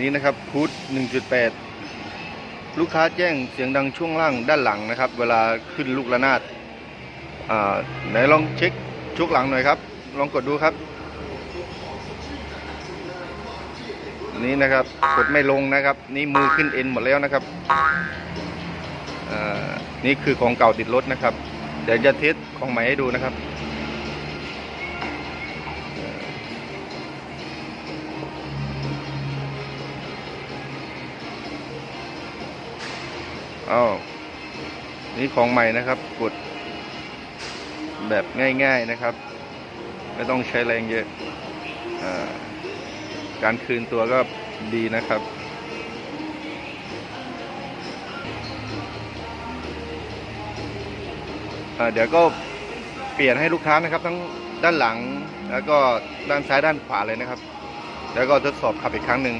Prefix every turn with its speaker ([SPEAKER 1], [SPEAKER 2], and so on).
[SPEAKER 1] นี้นะครับคูด1.8 ลูกค้าแจ้งเสียงดังช่วงล่างด้านหลังนะครับ เวลาขึ้นลูกระนาดไหนลองเช็คชุกหลังหน่อยครับ ลองกดดูครับ นี่นะครับกดไม่ลงนะครับ นี่มือขึ้นเอ็นหมดแล้วนะครับนี่คือของเก่าติดรถนะครับ เดี๋ยวจะเทสของใหม่ให้ดูนะครับ อ้าวนี่ของใหม่นะครับกดแบบง่ายๆนะครับ ไม่ต้องใช้แรงเยอะอาการคืนตัวก็ดีนะครับเดี๋ยวก็เปลี่ยนให้ลูกค้านะครับ ทั้งด้านหลังแล้วก็ด้านซ้ายด้านขวาเลยนะครับ แล้วก็ทดสอบขับอีกครั้งหนึ่ง